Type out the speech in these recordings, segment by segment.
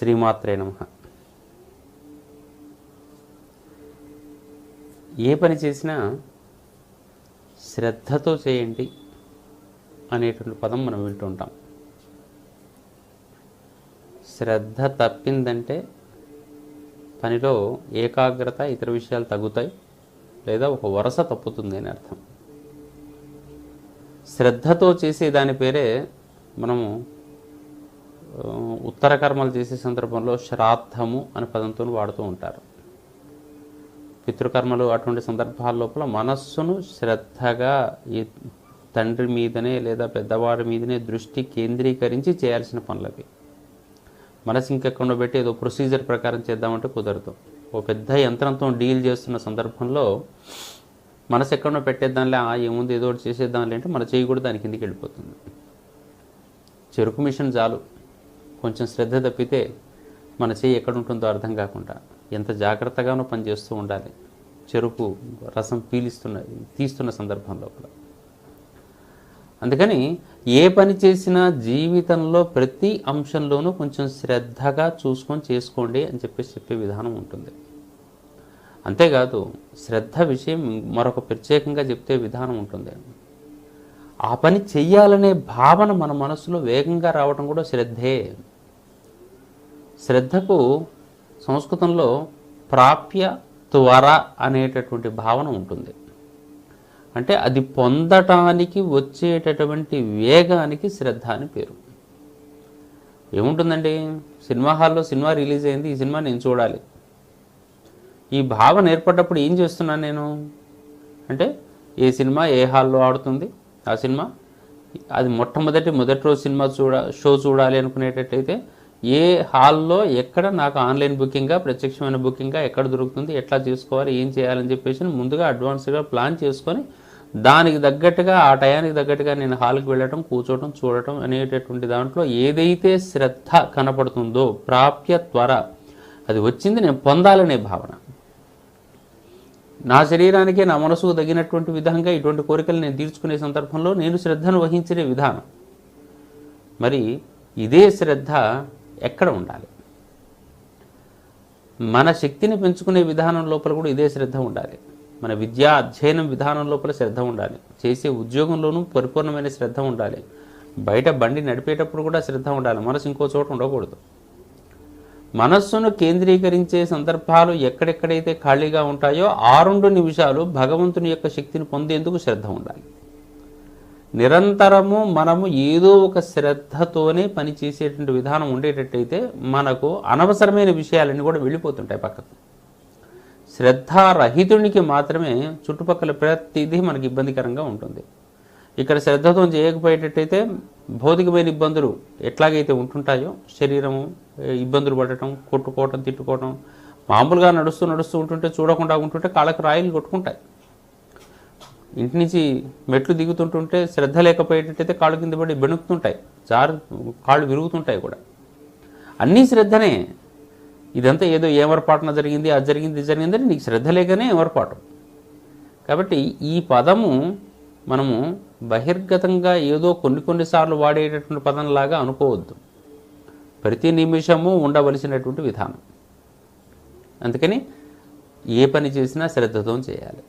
శ్రీమాత్రే నమ. ఏ పని చేసినా శ్రద్ధతో చేయండి అనేటువంటి పదం మనం వింటుంటాం శ్రద్ధ తప్పిందంటే పనిలో ఏకాగ్రత ఇతర విషయాలు తగ్గుతాయి లేదా ఒక వరుస తప్పుతుంది అని అర్థం. శ్రద్ధతో చేసే దాని పేరే మనము ఉత్తర కర్మలు చేసే సందర్భంలో శ్రాద్ధము అనే పదంతో వాడుతూ ఉంటారు. పితృకర్మలు అటువంటి సందర్భాల లోపల మనస్సును శ్రద్ధగా ఈ తండ్రి మీదనే లేదా పెద్దవాడి మీదనే దృష్టి కేంద్రీకరించి చేయాల్సిన పనులవి. మనసు ఇంకెక్కడ పెట్టి ఏదో ప్రొసీజర్ ప్రకారం చేద్దామంటే కుదరదు. ఓ పెద్ద యంత్రంతో డీల్ చేస్తున్న సందర్భంలో మనసు ఎక్కడో పెట్టేద్దాంలే ఆ ఏముంది ఏదో ఒకటి చేసేద్దాంలే అంటే మన చేయి కూడా దాని కిందికి వెళ్ళిపోతుంది. చెరుకు మిషన్ చాలు. కొంచెం శ్రద్ధ తప్పితే మన చేయి ఎక్కడ ఉంటుందో అర్థం కాకుండా ఎంత జాగ్రత్తగానో పనిచేస్తూ ఉండాలి. చెరుకు రసం పీలిస్తున్న తీస్తున్న సందర్భం లోపల. అందుకని ఏ పని చేసినా జీవితంలో ప్రతి అంశంలోనూ కొంచెం శ్రద్ధగా చూసుకొని చేసుకోండి అని చెప్పేసి చెప్పే విధానం ఉంటుంది. అంతేకాదు శ్రద్ధ విషయం మరొక ప్రత్యేకంగా చెప్తే విధానం ఉంటుంది. ఆ పని చెయ్యాలనే భావన మన మనసులో వేగంగా రావడం కూడా శ్రద్ధే. శ్రద్ధకు సంస్కృతంలో ప్రాప్య త్వర అనేటటువంటి భావన ఉంటుంది. అంటే అది పొందటానికి వచ్చేటటువంటి వేగానికి శ్రద్ధ అని పేరు. ఏముంటుందండి? సినిమా హాల్లో సినిమా రిలీజ్ అయింది ఈ సినిమా నేను చూడాలి. ఈ భావన ఏర్పడ్డప్పుడు ఏం చేస్తున్నాను నేను? అంటే ఏ సినిమా ఏ హాల్లో ఆడుతుంది? ఆ సినిమా? అది మొట్టమొదటి మొదటి రోజు సినిమా చూడ షో చూడాలి అనుకునేటట్టయితే ఏ హాల్లో ఎక్కడ నాకు ఆన్లైన్ బుకింగ్గా ప్రత్యక్షమైన బుకింగ్గా ఎక్కడ దొరుకుతుంది ఎట్లా చేసుకోవాలి ఏం చేయాలని చెప్పేసి ముందుగా అడ్వాన్స్గా ప్లాన్ చేసుకొని దానికి తగ్గట్టుగా ఆ టయానికి తగ్గట్టుగా నేను హాల్కి వెళ్ళటం కూర్చోవటం చూడటం అనేటటువంటి దాంట్లో ఏదైతే శ్రద్ధ కనపడుతుందో ప్రాప్య త్వర అది వచ్చింది నేను పొందాలనే భావన. నా శరీరానికి నా మనసుకు తగినటువంటి విధంగా ఇటువంటి కోరికలు నేను తీర్చుకునే సందర్భంలో నేను శ్రద్ధను వహించే విధానం. మరి ఇదే శ్రద్ధ ఎక్కడ ఉండాలి? మన శక్తిని పెంచుకునే విధానం లోపల కూడా ఇదే శ్రద్ధ ఉండాలి. మన విద్యా అధ్యయనం విధానం లోపల శ్రద్ధ ఉండాలి. చేసే ఉద్యోగంలోనూ పరిపూర్ణమైన శ్రద్ధ ఉండాలి. బయట బండి నడిపేటప్పుడు కూడా శ్రద్ధ ఉండాలి. మనసు ఇంకో చోట ఉండకూడదు. మనస్సును కేంద్రీకరించే సందర్భాలు ఎక్కడెక్కడైతే ఖాళీగా ఉంటాయో ఆ రెండు నిమిషాలు భగవంతుని యొక్క శక్తిని పొందేందుకు శ్రద్ధ ఉండాలి. నిరంతరము మనము ఏదో ఒక శ్రద్ధతోనే పనిచేసేటువంటి విధానం ఉండేటట్టయితే మనకు అనవసరమైన విషయాలన్నీ కూడా వెళ్ళిపోతుంటాయి పక్కకు. శ్రద్ధారహితునికి మాత్రమే చుట్టుపక్కల ప్రతిదీ మనకి ఇబ్బందికరంగా ఉంటుంది. ఇక్కడ శ్రద్ధతో చేయకపోయేటట్టయితే భౌతికమైన ఇబ్బందులు ఎట్లాగైతే ఉంటుంటాయో శరీరము ఇబ్బందులు పడటం కొట్టుకోవటం తిట్టుకోవటం మామూలుగా నడుస్తూ నడుస్తూ ఉంటుంటే చూడకుండా ఉంటుంటే కాళ్ళకు రాయిలు కొట్టుకుంటాయి. ఇంటి నుంచి మెట్లు దిగుతుంటుంటే శ్రద్ధ లేకపోయేటట్టయితే కాళ్ళు కింద పడి బెణుకుతుంటాయి. జారు కాళ్ళు విరుగుతుంటాయి కూడా. అన్నీ శ్రద్ధనే. ఇదంతా ఏదో ఏమరపాటున జరిగింది అది జరిగింది ఇది నీకు శ్రద్ధ లేకనే ఏమరపాటు. కాబట్టి ఈ పదము మనము బహిర్గతంగా ఏదో కొన్ని కొన్నిసార్లు వాడేటటువంటి పదంలాగా అనుకోవద్దు. ప్రతి నిమిషము ఉండవలసినటువంటి విధానం. అందుకని ఏ పని చేసినా శ్రద్ధతో చేయాలి.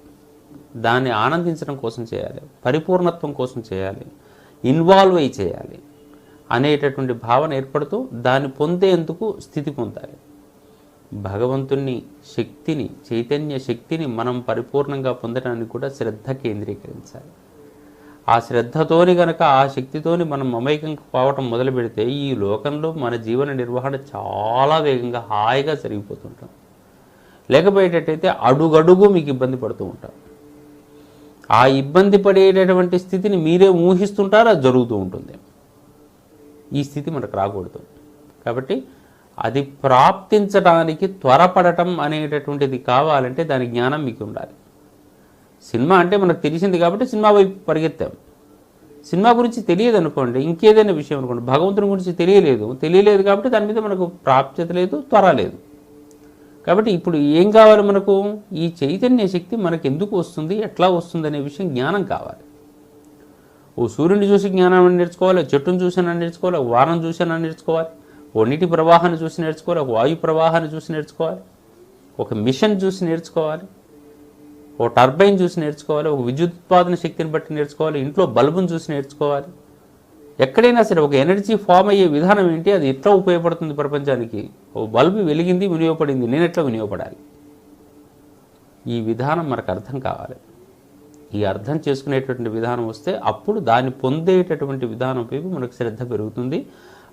దాన్ని ఆనందించడం కోసం చేయాలి. పరిపూర్ణత్వం కోసం చేయాలి. ఇన్వాల్వ్ అయి చేయాలి అనేటటువంటి భావన ఏర్పడుతూ దాన్ని పొందేందుకు స్థితి పొందాలి. భగవంతుని శక్తిని చైతన్య శక్తిని మనం పరిపూర్ణంగా పొందడానికి కూడా శ్రద్ధ కేంద్రీకరించాలి. ఆ శ్రద్ధతోని గనక ఆ శక్తితోని మనం మమైకం కావటం మొదలు పెడితే ఈ లోకంలో మన జీవన నిర్వహణ చాలా వేగంగా హాయిగా జరిగిపోతుంటాం. లేకపోయేటట్టయితే అడుగడుగు మీకు ఇబ్బంది పడుతూ ఉంటాం. ఆ ఇబ్బంది పడేటటువంటి స్థితిని మీరే ఊహిస్తుంటారు అది జరుగుతూ ఉంటుంది. ఈ స్థితి మనకు రాకూడదు. కాబట్టి అది ప్రాప్తించడానికి త్వరపడటం అనేటటువంటిది కావాలంటే దాని జ్ఞానం మీకు ఉండాలి సినిమా అంటే మనకు తెలిసింది కాబట్టి సినిమా వైపు పరిగెత్తాం. సినిమా గురించి తెలియదు అనుకోండి ఇంకేదైనా విషయం అనుకోండి భగవంతుని గురించి తెలియలేదు. తెలియలేదు కాబట్టి దాని మీద మనకు ప్రాప్యత లేదు త్వర లేదు. కాబట్టి ఇప్పుడు ఏం కావాలి మనకు? ఈ చైతన్య శక్తి మనకు ఎందుకు వస్తుంది ఎట్లా వస్తుంది అనే విషయం జ్ఞానం కావాలి. ఓ సూర్యుని చూసి జ్ఞానాన్ని నేర్చుకోవాలి చెట్టును చూసానని నేర్చుకోవాలి వారం చూసానని నేర్చుకోవాలి ఓ నీటి ప్రవాహాన్ని చూసి నేర్చుకోవాలి ఒక వాయు ప్రవాహాన్ని చూసి నేర్చుకోవాలి ఒక మిషన్ చూసి నేర్చుకోవాలి. ఓ టర్బైన్ చూసి నేర్చుకోవాలి ఒక విద్యుత్పాదన శక్తిని బట్టి నేర్చుకోవాలి ఇంట్లో బల్బును చూసి నేర్చుకోవాలి. ఎక్కడైనా సరే ఒక ఎనర్జీ ఫామ్ అయ్యే విధానం ఏంటి? అది ఎట్లా ఉపయోగపడుతుంది ప్రపంచానికి? ఓ బల్బు వెలిగింది వినియోగపడింది నేను ఎట్లా వినియోగపడాలి? ఈ విధానం మనకు అర్థం కావాలి. ఈ అర్థం చేసుకునేటువంటి విధానం వస్తే అప్పుడు దాన్ని పొందేటటువంటి విధానం వైపు మనకు శ్రద్ధ పెరుగుతుంది.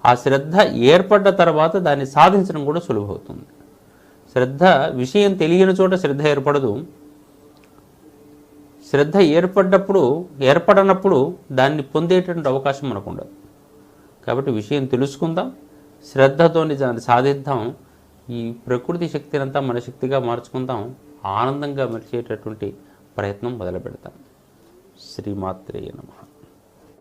ఆ శ్రద్ధ ఏర్పడ్డ తర్వాత దాన్ని సాధించడం కూడా సులభమవుతుంది. శ్రద్ధ విషయం తెలియని చోట శ్రద్ధ ఏర్పడదు. శ్రద్ధ ఏర్పడ్డప్పుడు ఏర్పడనప్పుడు దాన్ని పొందేటువంటి అవకాశం మనకు ఉండదు కాబట్టి విషయం తెలుసుకుందాం. శ్రద్ధతోని దాన్ని సాధిద్దాం. ఈ ప్రకృతి శక్తిని అంతా మన శక్తిగా మార్చుకుందాం. ఆనందంగా మెరిచేటటువంటి ప్రయత్నం మొదలు పెడతాం శ్రీమాత్రేయ నమః.